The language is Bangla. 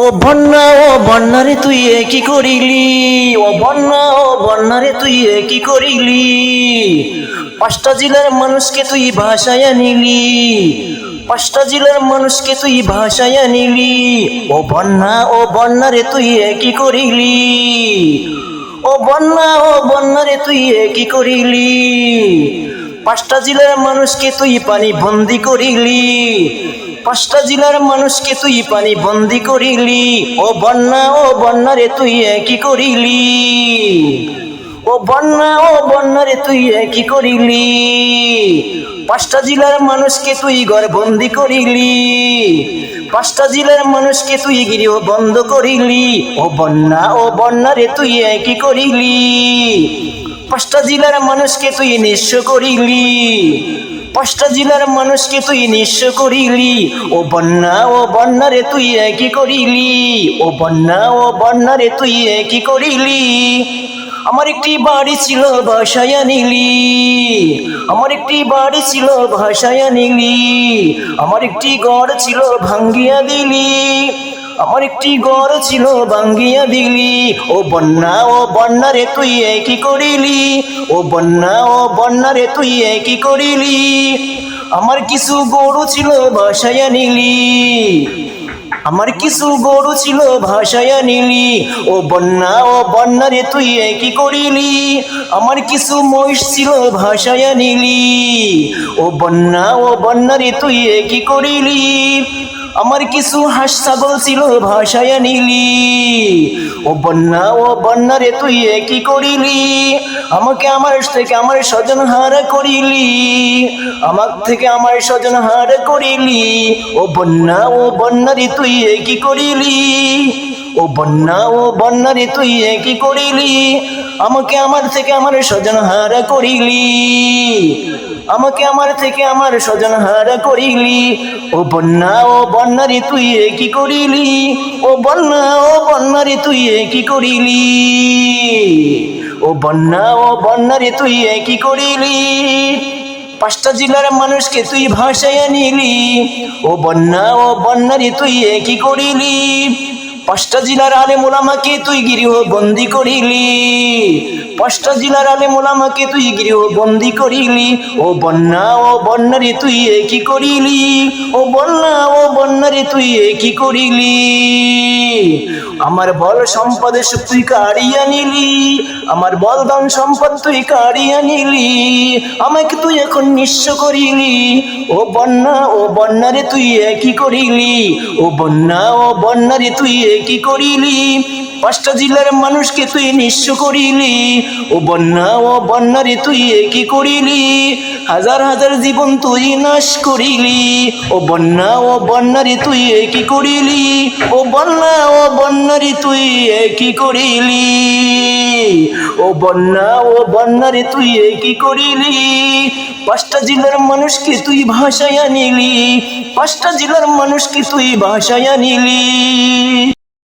ও বন্যা, ও বন্যারে তুই কি করিলি? ও বন্যা, ও বন্যারে তুই কি করিলি? পাঁচটা জেলার মানুষকে তুই ভাষায় নিলি পাঁচটা জেলার মানুষকে তুই ভাষায় নিলি ও বন্যা, ও বন্যারে তুই কি করিলি? ও বন্যা, ও বন্যারে তুই কি করিলি? পাঁচটা জেলার মানুষকে তুই পানি বন্দি করিলি। পাঁচটা জেলার মানুষকে তুই পানি বন্দি করিলি। ও বন্যা, ও বন্যারে তুই কি করিলি। ও বন্যা, ও বন্যারে তুই কি করিলি। পাঁচটা জেলার মানুষকে তুই ঘর বন্দি করিলি। পাঁচটা জেলার মানুষকে তুই গৃহ বন্ধ করিলি। ও বন্যা, ও বন্যারে তুই কি করিলি। পাঁচটা জেলার মানুষকে তুই নিঃস্ব করিলি। পাঁচটা জেলার মানুষকে তুই নিঃস্ব করিলি। ও বন্যা, ও বন্যারে তুই কি করিলি। ও বন্যা, ও বন্যারে তুই কি করিলি। আমার একটি বাড়ি ছিল ভাষায় নিলি আমার একটি বাড়ি ছিল ভাষায় নিলি আমার একটি ঘর ছিল, ভাঙ্গিয়া দিলি। আমার একটি গড় ছিল ভাঙ্গিয়া দিলি। ও বন্যা, ও বন্যারে তুই কি করিলি? ও বন্যা, ও বন্যারে তুই কি করিলি? আমার কিছু গরু ছিল, ভাসাইয়া নিলি। আমার কিছু গরু ছিল ভাষায় নিলি। ও বন্যা, ও বন্যারে তুই কি করিলি? আমার কিছু মহিষ ছিল ভাষায় নিলি। ও বন্যা, ও বন্যারে তুই কি করিলি? আমার কিছু হাঁস ছাগল ছিল ভাষায় নিলি। ও বন্যা, ও বন্যারে তুই কি করিলি? আমাকে আমার থেকে আমার স্বজন হার করিলি। আমার থেকে আমার স্বজন হার করিলি। ও বন্যা, ও বন্যারে তুই কি করিলি? ও বন্যা, ও বন্যারে তুই কি করিলি? আমাকে আমার থেকে আমার স্বজন হার করিলি। আমাকে আমার থেকে আমার স্বজন হারা করিলি। ও বন্যা, ও বন্যারে তুই কি করিলি? ও বন্যা, ও বন্যারে তুই কি করিলি? ও বন্যা, ও বন্যারে তুই কি করিলি? পাঁচটা জেলার মানুষকে তুই ভাষায় নিলি। ও বন্যা, ও বন্যারে তুই কি করিলি? পাঁচটা জেলার আলে মোলামাকে তুই গৃহ বন্দি করিলি। পাঁচটা জেলার আলে মোলামাকে তুই গৃহ বন্দি করিলি। ও বন্যা, ও বন্যারে তুই কি করিলি? ও বন্যা, ও বন্যারে তুই কি করিলি? আমার বল সম্পদ তুই কাড়িয়া নিলি, আমার বল ধন সম্পদ তুই কাড়িয়া নিলি, আমাকে তুই এখন নিঃস্ব করিলি। ও বন্যা, ও বন্যারে তুই একই করিলি? ও বন্যা, ও বন্যারে তুই একই করিলি? পাঁচটা জেলার মানুষকে তুই নিঃস্ব করিলি। ও বন্যা, ও বন্যারে তুই কি করিলি? হাজার হাজার জীবন তুই নাশ করিলি। ও বন্যা, ও বন্যারে তুই কি করিলি? ও বন্যা, ও বন্যারে তুই কি করিলি? ও বন্যা, ও বন্যারে তুই কি করিলি? পাঁচটা জেলার মানুষকে তুই ভাষায় নিলি পাঁচটা জেলার মানুষকে তুই ভাষায় নিলি